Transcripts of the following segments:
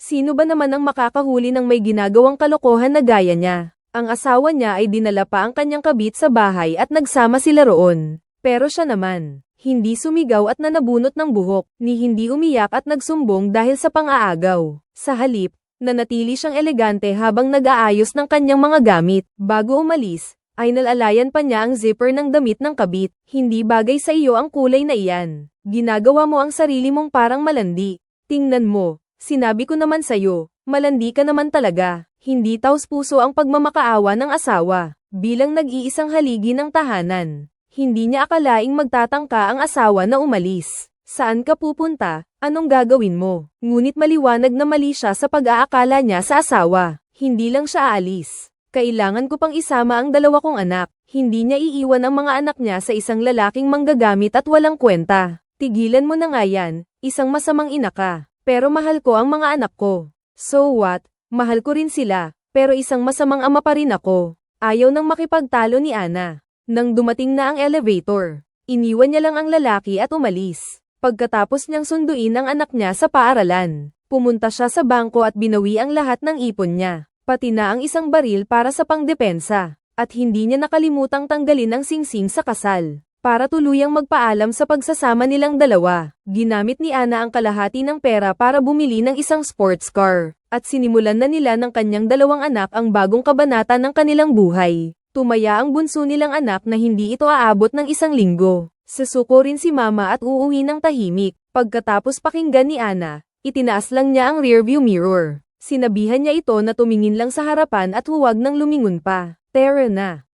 Sino ba naman ang makakahuli ng may ginagawang kalokohan na gaya niya? Ang asawa niya ay dinala pa ang kanyang kabit sa bahay at nagsama sila roon. Pero siya naman, hindi sumigaw at nanabunot ng buhok, ni hindi umiyak at nagsumbong dahil sa pang-aagaw. Sa halip, nanatili siyang elegante habang nag-aayos ng kanyang mga gamit. Bago umalis, ay nalalayan pa niya ang zipper ng damit ng kabit. Hindi bagay sa iyo ang kulay na iyan. Ginagawa mo ang sarili mong parang malandi. Tingnan mo, sinabi ko naman sa'yo, malandi ka naman talaga. Hindi taos puso ang pagmamakaawa ng asawa. Bilang nag-iisang haligi ng tahanan, hindi niya akalaing magtatangka ang asawa na umalis. Saan ka pupunta? Anong gagawin mo? Ngunit maliwanag na mali siya sa pag-aakala niya sa asawa. Hindi lang siya aalis. Kailangan ko pang isama ang dalawa kong anak. Hindi niya iiwan ang mga anak niya sa isang lalaking manggagamit at walang kwenta. Tigilan mo na nga yan, isang masamang ina ka. Pero mahal ko ang mga anak ko. So what? Mahal ko rin sila, pero isang masamang ama pa rin ako. Ayaw nang makipagtalo ni Ana. Nang dumating na ang elevator, iniwan niya lang ang lalaki at umalis. Pagkatapos niyang sunduin ang anak niya sa paaralan, pumunta siya sa bangko at binawi ang lahat ng ipon niya, pati na ang isang baril para sa pangdepensa, at hindi niya nakalimutang tanggalin ang singsing sa kasal. Para tuluyang magpaalam sa pagsasama nilang dalawa, ginamit ni Ana ang kalahati ng pera para bumili ng isang sports car, at sinimulan na nila ng kanyang dalawang anak ang bagong kabanata ng kanilang buhay. Tumaya ang bunso nilang anak na hindi ito aabot ng isang linggo. Susuko rin si mama at uuwi ng tahimik. Pagkatapos pakinggan ni Ana, itinaas lang niya ang rearview mirror. Sinabihan niya ito na tumingin lang sa harapan at huwag nang lumingon pa. Tara na.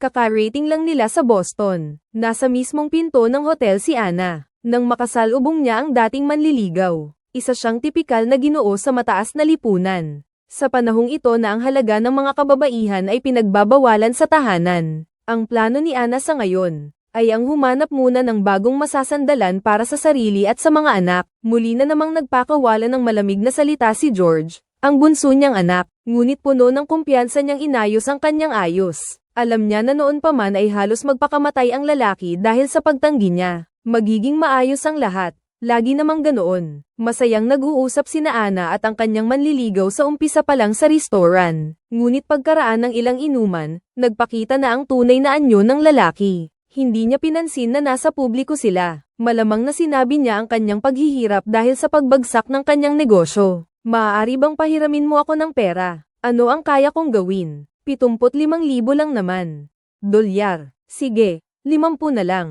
Kaka-rating lang nila sa Boston. Nasa mismong pinto ng hotel si Ana. Nang makasalubong niya ang dating manliligaw. Isa siyang tipikal na ginoo sa mataas na lipunan. Sa panahong ito na ang halaga ng mga kababaihan ay pinagbabawalan sa tahanan. Ang plano ni Ana sa ngayon, ay ang humanap muna ng bagong masasandalan para sa sarili at sa mga anak. Muli na namang nagpakawala ng malamig na salita si George, ang bunso niyang anak, ngunit puno ng kumpiyansa niyang inayos ang kanyang ayos. Alam niya na noon pa man ay halos magpakamatay ang lalaki dahil sa pagtanggi niya. Magiging maayos ang lahat. Lagi namang ganoon. Masayang nag-uusap sina Ana at ang kanyang manliligaw sa umpisa pa lang sa restaurant. Ngunit pagkaraan ng ilang inuman, nagpakita na ang tunay na anyo ng lalaki. Hindi niya pinansin na nasa publiko sila. Malamang na sinabi niya ang kanyang paghihirap dahil sa pagbagsak ng kanyang negosyo. Maaari bang pahiramin mo ako ng pera? Ano ang kaya kong gawin? 75,000 lang naman. Dolyar. Sige, 50 na lang.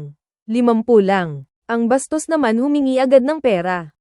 50 lang. Ang bastos naman humingi agad ng pera.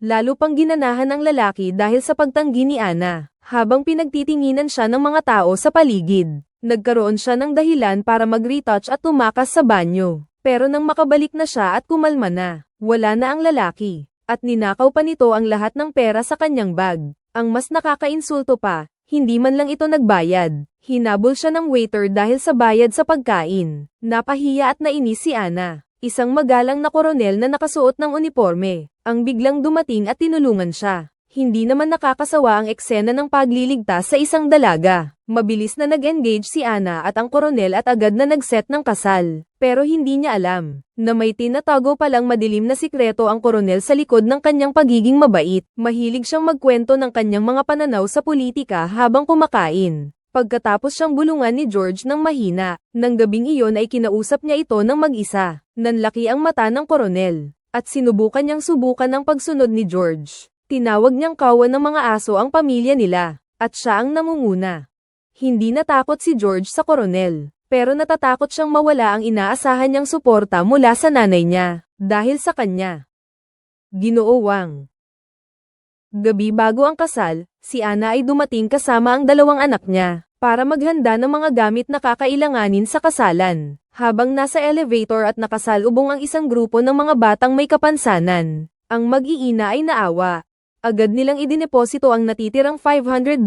Lalo pang ginanahan ng lalaki dahil sa pagtanggi ni Ana, habang pinagtitinginan siya ng mga tao sa paligid. Nagkaroon siya ng dahilan para mag-retouch at tumakas sa banyo. Pero nang makabalik na siya at kumalma na, wala na ang lalaki. At ninakaw pa nito ang lahat ng pera sa kanyang bag. Ang mas nakakainsulto pa, hindi man lang ito nagbayad. Hinabol siya ng waiter dahil sa bayad sa pagkain. Napahiya at nainis si Ana. Isang magalang na koronel na nakasuot ng uniforme, ang biglang dumating at tinulungan siya. Hindi naman nakakasawa ang eksena ng pagliligtas sa isang dalaga. Mabilis na nag-engage si Ana at ang koronel at agad na nag-set ng kasal. Pero hindi niya alam na may tinatago palang madilim na sikreto ang koronel sa likod ng kanyang pagiging mabait. Mahilig siyang magkwento ng kanyang mga pananaw sa politika habang kumakain. Pagkatapos siyang bulungan ni George ng mahina, nang gabing iyon ay kinausap niya ito ng mag-isa. Nanlaki ang mata ng koronel, at sinubukan niyang subukan ang pagsunod ni George. Tinawag niyang kawan ng mga aso ang pamilya nila, at siya ang namumuna. Hindi natakot si George sa koronel, pero natatakot siyang mawala ang inaasahan niyang suporta mula sa nanay niya, dahil sa kanya. Ginoo Wang Gabi bago ang kasal, si Ana ay dumating kasama ang dalawang anak niya, para maghanda ng mga gamit na kakailanganin sa kasalan. Habang nasa elevator at nakasalubong ang isang grupo ng mga batang may kapansanan, ang mag-iina ay naawa. Agad nilang idineposito ang natitirang $500,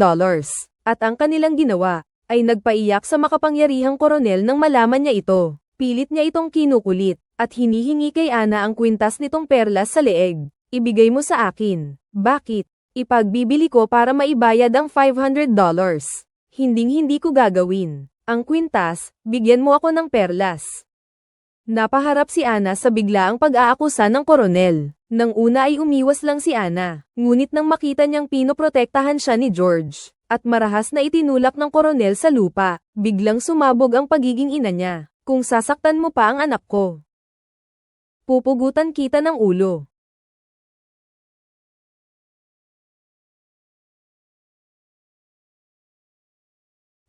at ang kanilang ginawa, ay nagpaiyak sa makapangyarihang koronel nang malaman niya ito. Pilit niya itong kinukulit, at hinihingi kay Ana ang kwintas nitong perlas sa leeg. Ibigay mo sa akin. Bakit? Ipagbibili ko para maibayad ang $500. Hinding hindi ko gagawin. Ang kwintas, bigyan mo ako ng perlas. Napaharap si Ana sa biglaang pag-aakusa ng koronel. Nang una ay umiwas lang si Ana, ngunit nang makita niyang pinoprotektahan siya ni George, at marahas na itinulak ng koronel sa lupa, biglang sumabog ang pagiging ina niya. Kung sasaktan mo pa ang anak ko, pupugutan kita ng ulo.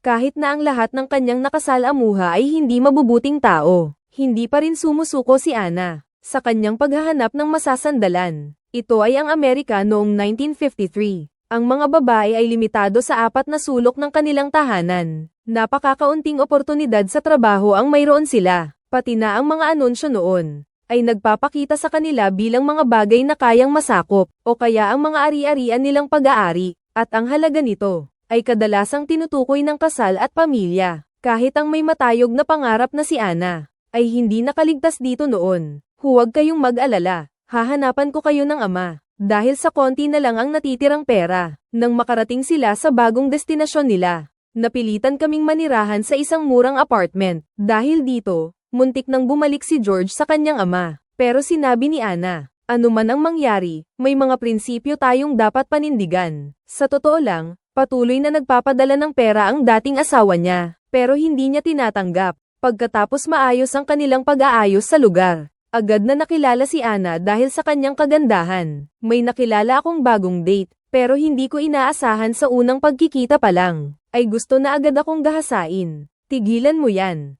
Kahit na ang lahat ng kanyang nakasalamuha ay hindi mabubuting tao, hindi pa rin sumusuko si Ana sa kanyang paghahanap ng masasandalan. Ito ay ang Amerika noong 1953. Ang mga babae ay limitado sa apat na sulok ng kanilang tahanan. Napakakaunting oportunidad sa trabaho ang mayroon sila, pati na ang mga anunsyo noon ay nagpapakita sa kanila bilang mga bagay na kayang masakop, o kaya ang mga ari-arian nilang pag-aari, at ang halaga nito ay kadalasang tinutukoy ng kasal at pamilya. Kahit ang may matayog na pangarap na si Ana, ay hindi nakaligtas dito noon. Huwag kayong mag-alala, hahanapan ko kayo ng ama. Dahil sa konti na lang ang natitirang pera, nang makarating sila sa bagong destinasyon nila. Napilitan kaming manirahan sa isang murang apartment. Dahil dito, muntik nang bumalik si George sa kanyang ama. Pero sinabi ni Ana, ano man ang mangyari, may mga prinsipyo tayong dapat panindigan. Sa totoo lang, patuloy na nagpapadala ng pera ang dating asawa niya, pero hindi niya tinatanggap. Pagkatapos maayos ang kanilang pag-aayos sa lugar, agad na nakilala si Ana dahil sa kanyang kagandahan. May nakilala akong bagong date, pero hindi ko inaasahan sa unang pagkikita pa lang, ay gusto na agad akong gahasain. Tigilan mo yan.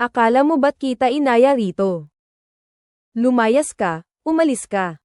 Akala mo ba't kita inaya rito? Lumayas ka, umalis ka.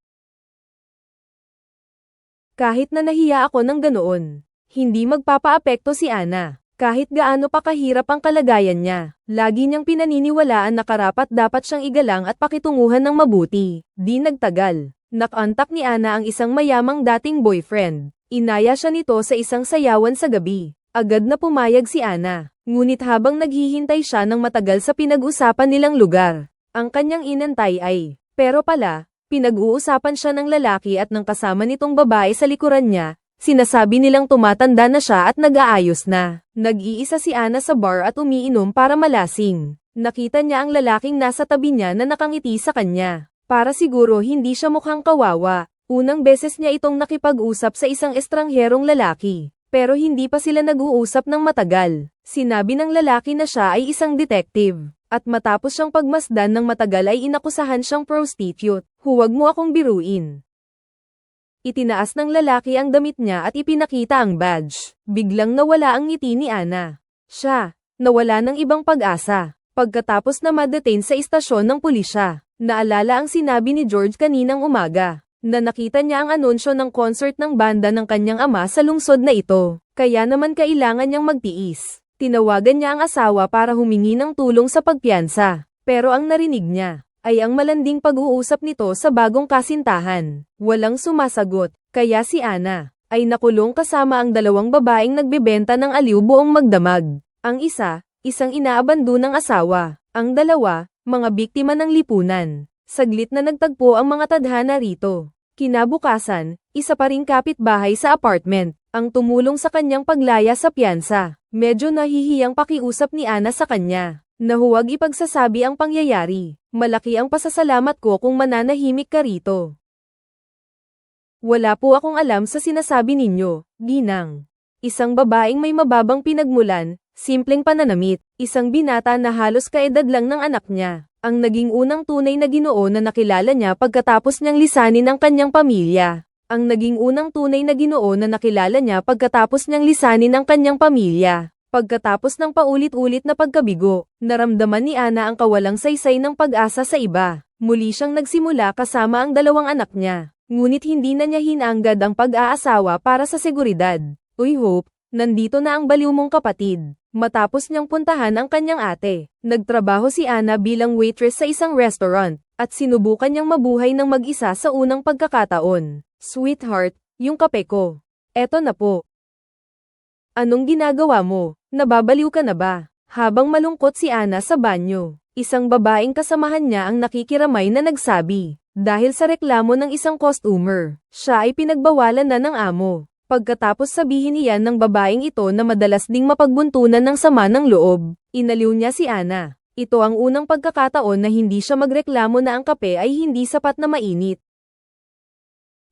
Kahit na nahiya ako ng ganoon, hindi magpapaapekto si Ana. Kahit gaano pa kahirap ang kalagayan niya, lagi niyang pinaniniwalaan na karapat dapat siyang igalang at pakitunguhan ng mabuti. Di nagtagal, nakantak ni Ana ang isang mayamang dating boyfriend. Inaya siya nito sa isang sayawan sa gabi. Agad na pumayag si Ana, ngunit habang naghihintay siya ng matagal sa pinag-usapan nilang lugar, ang kanyang inantay ay, pero pala, pinag-uusapan siya ng lalaki at ng kasama nitong babae sa likuran niya, Sinasabi nilang tumatanda na siya at nag-aayos na. Nag-iisa si Ana sa bar at umiinom para malasing. Nakita niya ang lalaking nasa tabi niya na nakangiti sa kanya. Para siguro hindi siya mukhang kawawa. Unang beses niya itong nakipag-usap sa isang estrangherong lalaki. Pero hindi pa sila nag-uusap ng matagal. Sinabi ng lalaki na siya ay isang detective. At matapos siyang pagmasdan ng matagal ay inakusahan siyang prostitute. Huwag mo akong biruin. Itinaas ng lalaki ang damit niya at ipinakita ang badge. Biglang nawala ang ngiti ni Ana. Siya, nawala ng ibang pag-asa. Pagkatapos na madetain sa istasyon ng pulisya, naalala ang sinabi ni George kaninang umaga, na nakita niya ang anunsyo ng concert ng banda ng kanyang ama sa lungsod na ito. Kaya naman kailangan niyang magtiis. Tinawagan niya ang asawa para humingi ng tulong sa pagpiyansa. Pero ang narinig niya, ay ang malanding pag-uusap nito sa bagong kasintahan. Walang sumasagot, kaya si Ana ay nakulong kasama ang dalawang babaeng nagbebenta ng aliw buong magdamag. Ang isa, isang inaabando ng asawa. Ang dalawa, mga biktima ng lipunan. Saglit na nagtagpo ang mga tadhana rito. Kinabukasan, isa pa ring kapitbahay sa apartment, ang tumulong sa kanyang paglaya sa piyansa. Medyo nahihiyang pakiusap ni Ana sa kanya na huwag ipagsasabi ang pangyayari. Malaki ang pasasalamat ko kung mananahimik ka rito. Wala po akong alam sa sinasabi ninyo, Ginang. Isang babaeng may mababang pinagmulan, simpleng pananamit, isang binata na halos kaedad lang ng anak niya, ang naging unang tunay na ginoo na nakilala niya pagkatapos niyang lisanin ang kanyang pamilya. Ang naging unang tunay na ginoo na nakilala niya pagkatapos niyang lisanin ang kanyang pamilya. Pagkatapos ng paulit-ulit na pagkabigo, naramdaman ni Ana ang kawalang saysay ng pag-asa sa iba. Muli siyang nagsimula kasama ang dalawang anak niya. Ngunit hindi na niya hinanggad ang pag-aasawa para sa seguridad. Uy Hope, nandito na ang baliw mong kapatid. Matapos niyang puntahan ang kanyang ate, nagtrabaho si Ana bilang waitress sa isang restaurant, at sinubukan niyang mabuhay ng mag-isa sa unang pagkakataon. Sweetheart, yung kape ko. Eto na po. Anong ginagawa mo? Nababaliw ka na ba? Habang malungkot si Ana sa banyo, isang babaeng kasamahan niya ang nakikiramay na nagsabi, dahil sa reklamo ng isang customer, siya ay pinagbawalan na ng amo. Pagkatapos sabihin iyan ng babaeng ito na madalas ding mapagbuntunan ng sama ng loob, inaliw niya si Ana. Ito ang unang pagkakataon na hindi siya magreklamo na ang kape ay hindi sapat na mainit.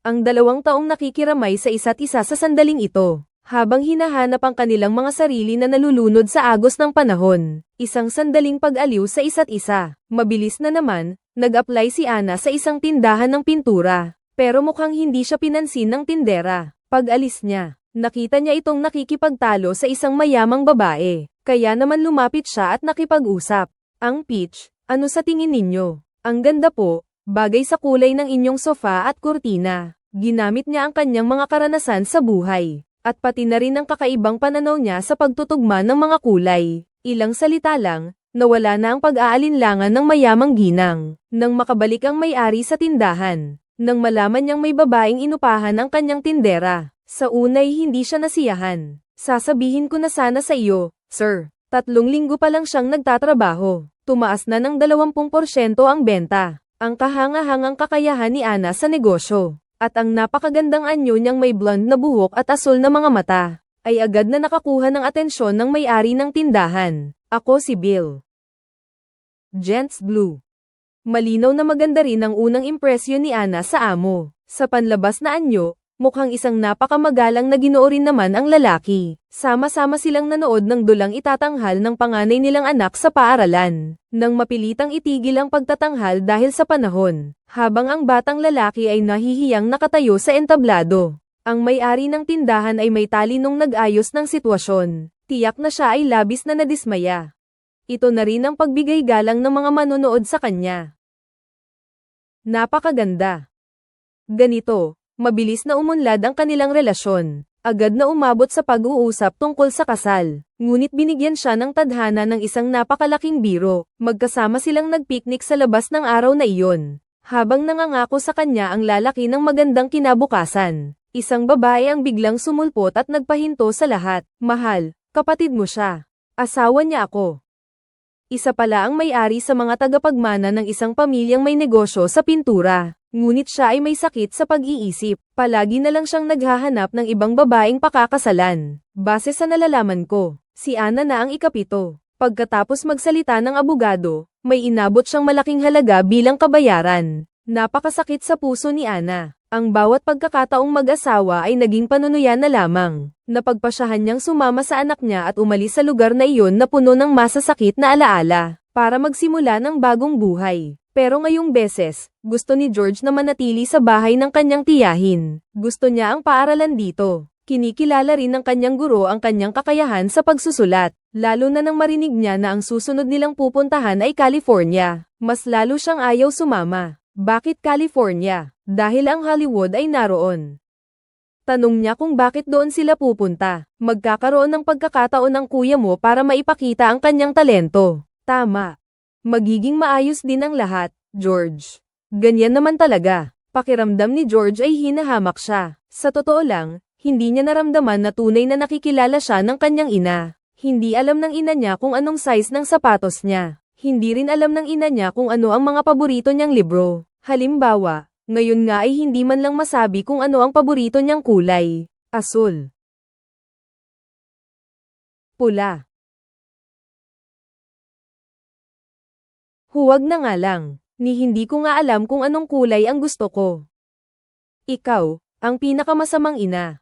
Ang dalawang taong nakikiramay sa isa't isa sa sandaling ito. Habang hinahanap ang kanilang mga sarili na nalulunod sa agos ng panahon, isang sandaling pag-aliw sa isa't isa. Mabilis na naman, nag-apply si Ana sa isang tindahan ng pintura. Pero mukhang hindi siya pinansin ng tindera. Pag-alis niya, nakita niya itong nakikipagtalo sa isang mayamang babae. Kaya naman lumapit siya at nakipag-usap. Ang Peach, ano sa tingin ninyo? Ang ganda po, bagay sa kulay ng inyong sofa at kurtina. Ginamit niya ang kanyang mga karanasan sa buhay at pati na rin ang kakaibang pananaw niya sa pagtutugma ng mga kulay. Ilang salita lang, nawala na ang pag-aalinlangan ng mayamang ginang. Nang makabalik ang may-ari sa tindahan, nang malaman niyang may babaeng inupahan ang kanyang tindera, sa unay hindi siya nasiyahan. Sasabihin ko na sana sa iyo, sir, tatlong linggo pa lang siyang nagtatrabaho. Tumaas na ng 20% ang benta. Ang kahanga-hangang kakayahan ni Ana sa negosyo at ang napakagandang anyo niyang may blonde na buhok at asul na mga mata, ay agad na nakakuha ng atensyon ng may-ari ng tindahan. Ako si Bill. Gents Blue. Malinaw na maganda rin ang unang impresyon ni Ana sa amo. Sa panlabas na anyo, mukhang isang napakamagalang na ginoo rin naman ang lalaki. Sama-sama silang nanood ng dulang itatanghal ng panganay nilang anak sa paaralan. Nang mapilitang itigil ang pagtatanghal dahil sa panahon, habang ang batang lalaki ay nahihiyang nakatayo sa entablado. Ang may-ari ng tindahan ay may talinong nag-ayos ng sitwasyon. Tiyak na siya ay labis na nadismaya. Ito na rin ang pagbigay galang ng mga manonood sa kanya. Napakaganda. Ganito, mabilis na umunlad ang kanilang relasyon. Agad na umabot sa pag-uusap tungkol sa kasal, ngunit binigyan siya ng tadhana ng isang napakalaking biro. Magkasama silang nagpiknik sa labas ng araw na iyon. Habang nangangako sa kanya ang lalaki ng magandang kinabukasan, isang babae ang biglang sumulpot at nagpahinto sa lahat. Mahal, kapatid mo siya. Asawa niya ako. Isa pala ang may-ari sa mga tagapagmana ng isang pamilyang may negosyo sa pintura. Ngunit siya ay may sakit sa pag-iisip. Palagi na lang siyang naghahanap ng ibang babaeng pakakasalan. Base sa nalalaman ko, si Ana na ang ikapito. Pagkatapos magsalita ng abogado, may inabot siyang malaking halaga bilang kabayaran. Napakasakit sa puso ni Ana. Ang bawat pagkakataong mag-asawa ay naging panunuyan na lamang. Napagpasyahan niyang sumama sa anak niya at umalis sa lugar na iyon na puno ng masasakit na alaala, para magsimula ng bagong buhay. Pero ngayong beses, gusto ni George na manatili sa bahay ng kanyang tiyahin. Gusto niya ang paaralan dito. Kinikilala rin ng kanyang guro ang kanyang kakayahan sa pagsusulat, lalo na nang marinig niya na ang susunod nilang pupuntahan ay California. Mas lalo siyang ayaw sumama. Bakit California? Dahil ang Hollywood ay naroon. Tanong niya kung bakit doon sila pupunta. Magkakaroon ng pagkakataon ng kuya mo para maipakita ang kanyang talento. Tama. Magiging maayos din ang lahat, George. Ganyan naman talaga. Pakiramdam ni George ay hinahamak siya. Sa totoo lang, hindi niya naramdaman na tunay na nakikilala siya ng kanyang ina. Hindi alam ng ina niya kung anong size ng sapatos niya. Hindi rin alam ng ina niya kung ano ang mga paborito niyang libro. Halimbawa, ngayon nga ay hindi man lang masabi kung ano ang paborito niyang kulay. Asul. Pula. Huwag na nga lang, ni hindi ko nga alam kung anong kulay ang gusto ko. Ikaw, ang pinakamasamang ina.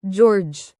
George.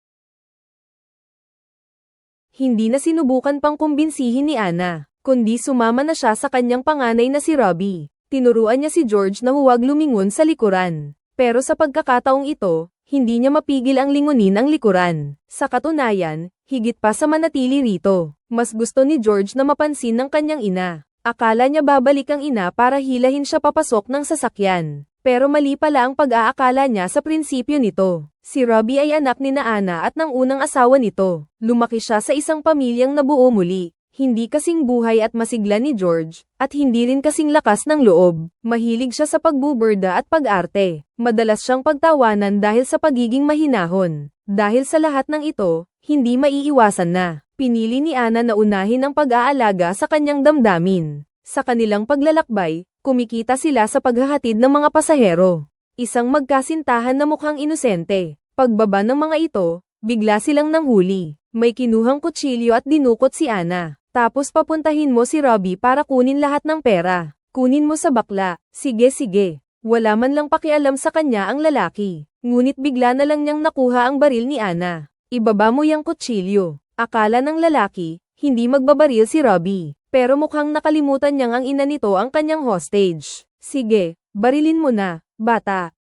Hindi na sinubukan pang kumbinsihin ni Ana, kundi sumama na siya sa kanyang panganay na si Robbie. Tinuruan niya si George na huwag lumingon sa likuran. Pero sa pagkakataong ito, hindi niya mapigil ang lingunin ang likuran. Sa katunayan, higit pa sa manatili rito, mas gusto ni George na mapansin ng kanyang ina. Akala niya babalik ang ina para hilahin siya papasok ng sasakyan. Pero mali pala ang pag-aakala niya sa prinsipyo nito. Si Robbie ay anak ni na Ana at ng unang asawa nito. Lumaki siya sa isang pamilyang nabuo muli. Hindi kasing buhay at masigla ni George, at hindi rin kasing lakas ng loob. Mahilig siya sa pagbuburda at pag-arte. Madalas siyang pagtawanan dahil sa pagiging mahinahon. Dahil sa lahat ng ito, hindi maiiwasan na. Pinili ni Ana na unahin ang pag-aalaga sa kanyang damdamin. Sa kanilang paglalakbay, kumikita sila sa paghahatid ng mga pasahero. Isang magkasintahan na mukhang inosente. Pagbaba ng mga ito, bigla silang nanghuli. May kinuhang kutsilyo at dinukot si Ana. Tapos papuntahin mo si Robbie para kunin lahat ng pera. Kunin mo sa bakla. Sige sige. Wala man lang pakialam sa kanya ang lalaki. Ngunit bigla na lang niyang nakuha ang baril ni Ana. Ibaba mo yung kutsilyo. Akala ng lalaki, hindi magbabaril si Robbie. Pero mukhang nakalimutan niyang ang ina nito ang kanyang hostage. Sige, barilin mo na, bata.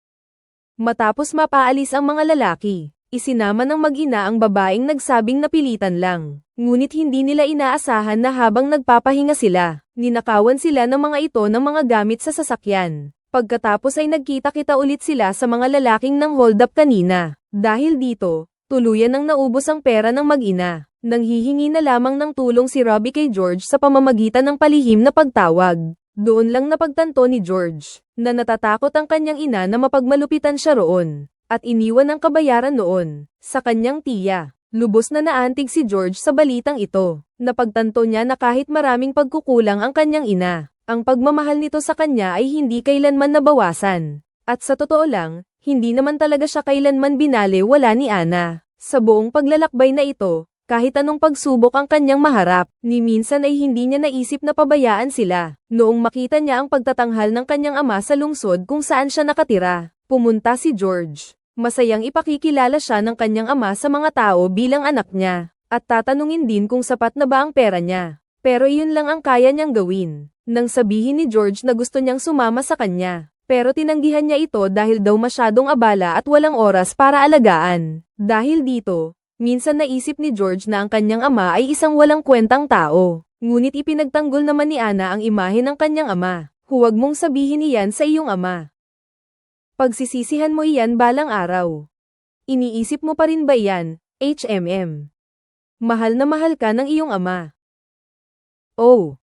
Matapos mapaalis ang mga lalaki, isinama ng mag-ina ang babaeng nagsabing napilitan lang. Ngunit hindi nila inaasahan na habang nagpapahinga sila, ninakawan sila ng mga ito ng mga gamit sa sasakyan. Pagkatapos ay nagkita-kita ulit sila sa mga lalaking ng hold up kanina. Dahil dito, tuluyan ang naubos ang pera ng mag-ina. Nanghihingi na lamang ng tulong si Robbie kay George sa pamamagitan ng palihim na pagtawag. Doon lang napagtanto ni George, na natatakot ang kanyang ina na mapagmalupitan siya roon, at iniwan ang kabayaran noon, sa kanyang tiya. Lubos na naantig si George sa balitang ito, napagtanto niya na kahit maraming pagkukulang ang kanyang ina, ang pagmamahal nito sa kanya ay hindi kailanman nabawasan. At sa totoo lang, hindi naman talaga siya kailanman binali wala ni Ana. Sa buong paglalakbay na ito, kahit anong pagsubok ang kanyang maharap, ni minsan ay hindi niya naisip na pabayaan sila. Noong makita niya ang pagtatanghal ng kanyang ama sa lungsod kung saan siya nakatira, pumunta si George. Masayang ipakikilala siya ng kanyang ama sa mga tao bilang anak niya, at tatanungin din kung sapat na ba ang pera niya. Pero iyon lang ang kaya niyang gawin. Nang sabihin ni George na gusto niyang sumama sa kanya, pero tinanggihan niya ito dahil daw masyadong abala at walang oras para alagaan. Dahil dito, Minsan naisip ni George na ang kanyang ama ay isang walang kwentang tao. Ngunit ipinagtanggol naman ni Ana ang imahe ng kanyang ama. Huwag mong sabihin iyan sa iyong ama. Pagsisisihan mo iyan balang araw. Iniisip mo pa rin ba iyan, HMM? Mahal na mahal ka ng iyong ama. Oh.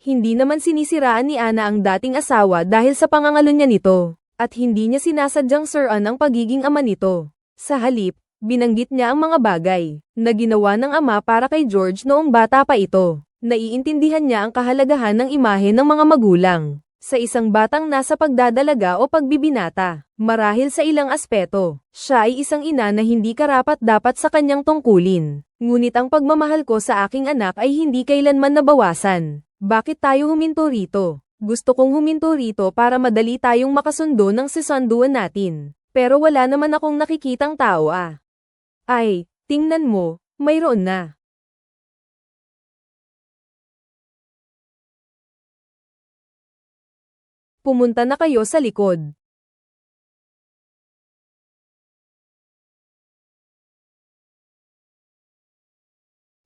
Hindi naman sinisiraan ni Ana ang dating asawa dahil sa pangangalo niya nito, at hindi niya sinasadyang siraan ang pagiging ama nito. Sa halip, Binanggit niya ang mga bagay na ginawa ng ama para kay George noong bata pa ito. Naiintindihan niya ang kahalagahan ng imahe ng mga magulang sa isang batang nasa pagdadalaga o pagbibinata. Marahil sa ilang aspeto, siya ay isang ina na hindi karapat dapat sa kanyang tungkulin. Ngunit ang pagmamahal ko sa aking anak ay hindi kailanman nabawasan. Bakit tayo huminto rito? Gusto kong huminto rito para madali tayong makasundo ng sisanduan natin. Pero wala naman akong nakikitang tao ah. Ay, tingnan mo, mayroon na. Pumunta na kayo sa likod.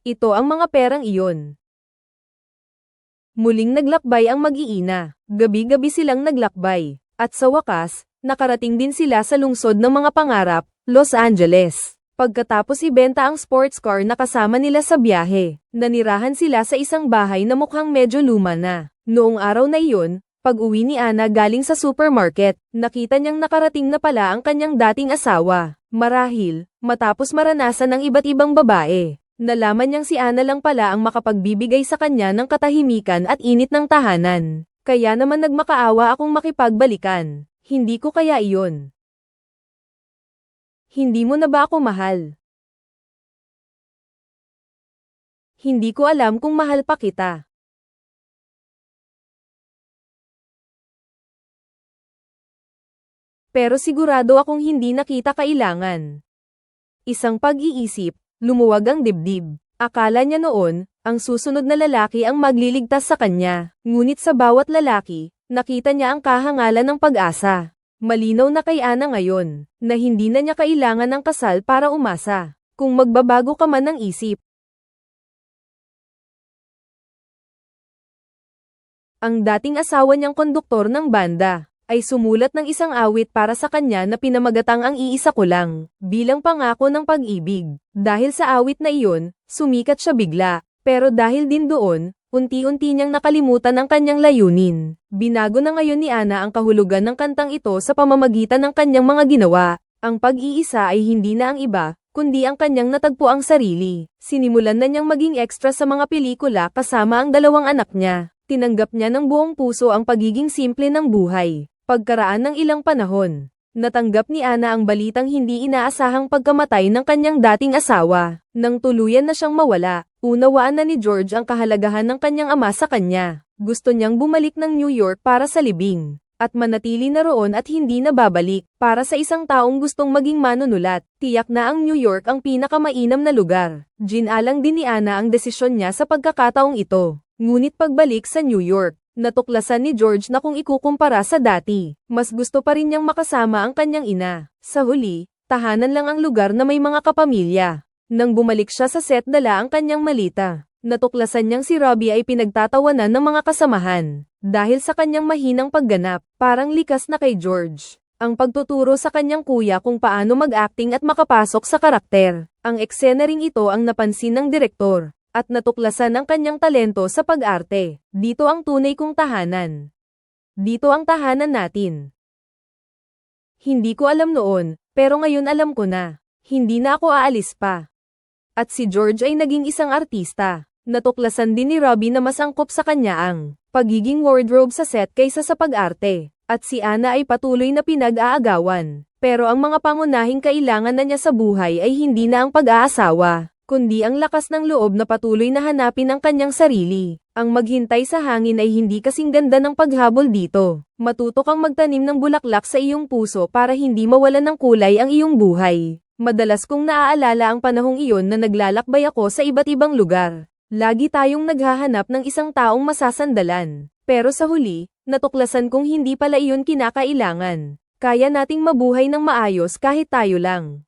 Ito ang mga perang iyon. Muling naglakbay ang mag-iina. Gabi-gabi silang naglakbay. At sa wakas, nakarating din sila sa lungsod ng mga pangarap, Los Angeles. Pagkatapos ibenta ang sports car na kasama nila sa biyahe, nanirahan sila sa isang bahay na mukhang medyo luma na. Noong araw na iyon, pag uwi ni Ana galing sa supermarket, nakita niyang nakarating na pala ang kanyang dating asawa. Marahil, matapos maranasan ng iba't ibang babae, nalaman niyang si Ana lang pala ang makapagbibigay sa kanya ng katahimikan at init ng tahanan. Kaya naman nagmakaawa akong makipagbalikan. Hindi ko kaya iyon. Hindi mo na ba ako mahal? Hindi ko alam kung mahal pa kita. Pero sigurado akong hindi nakita kailangan. Isang pag-iisip, lumuwag ang dibdib. Akala niya noon, ang susunod na lalaki ang magliligtas sa kanya. Ngunit sa bawat lalaki, nakita niya ang kahangalan ng pag-asa. Malinaw na kay Ana ngayon, na hindi na niya kailangan ng kasal para umasa, kung magbabago ka man ng isip. Ang dating asawa niyang konduktor ng banda, ay sumulat ng isang awit para sa kanya na pinamagatang ang iisa ko lang, bilang pangako ng pag-ibig. Dahil sa awit na iyon, sumikat siya bigla, pero dahil din doon, Unti-unti niyang nakalimutan ang kanyang layunin. Binago na ngayon ni Ana ang kahulugan ng kantang ito sa pamamagitan ng kanyang mga ginawa. Ang pag-iisa ay hindi na ang iba, kundi ang kanyang natagpo ang sarili. Sinimulan na niyang maging extra sa mga pelikula kasama ang dalawang anak niya. Tinanggap niya ng buong puso ang pagiging simple ng buhay. Pagkaraan ng ilang panahon, Natanggap ni Ana ang balitang hindi inaasahang pagkamatay ng kanyang dating asawa. Nang tuluyan na siyang mawala, unawaan na ni George ang kahalagahan ng kanyang ama sa kanya. Gusto niyang bumalik ng New York para sa libing, at manatili na roon at hindi na babalik. Para sa isang taong gustong maging manunulat, tiyak na ang New York ang pinakamainam na lugar. Ginalang din ni Ana ang desisyon niya sa pagkakataong ito. Ngunit pagbalik sa New York, natuklasan ni George na kung ikukumpara sa dati, mas gusto pa rin niyang makasama ang kanyang ina. Sa huli, tahanan lang ang lugar na may mga kapamilya. Nang bumalik siya sa set dala ang kanyang malita, natuklasan niyang si Robbie ay pinagtatawanan ng mga kasamahan. Dahil sa kanyang mahinang pagganap, parang likas na kay George. Ang pagtuturo sa kanyang kuya kung paano mag-acting at makapasok sa karakter. Ang eksena ring ito ang napansin ng direktor, at natuklasan ang kanyang talento sa pag-arte. Dito ang tunay kong tahanan. Dito ang tahanan natin. Hindi ko alam noon, pero ngayon alam ko na. Hindi na ako aalis pa. At si George ay naging isang artista. Natuklasan din ni Robbie na mas angkop sa kanya ang pagiging wardrobe sa set kaysa sa pag-arte. At si Anna ay patuloy na pinag-aagawan. Pero ang mga pangunahing kailangan na niya sa buhay ay hindi na ang pag-aasawa, kundi ang lakas ng loob na patuloy na hanapin ang kanyang sarili. Ang maghintay sa hangin ay hindi kasing ganda ng paghabol dito. Matuto kang magtanim ng bulaklak sa iyong puso para hindi mawalan ng kulay ang iyong buhay. Madalas kong naaalala ang panahong iyon na naglalakbay ako sa iba't ibang lugar. Lagi tayong naghahanap ng isang taong masasandalan. Pero sa huli, natuklasan kong hindi pala iyon kinakailangan. Kaya nating mabuhay ng maayos kahit tayo lang.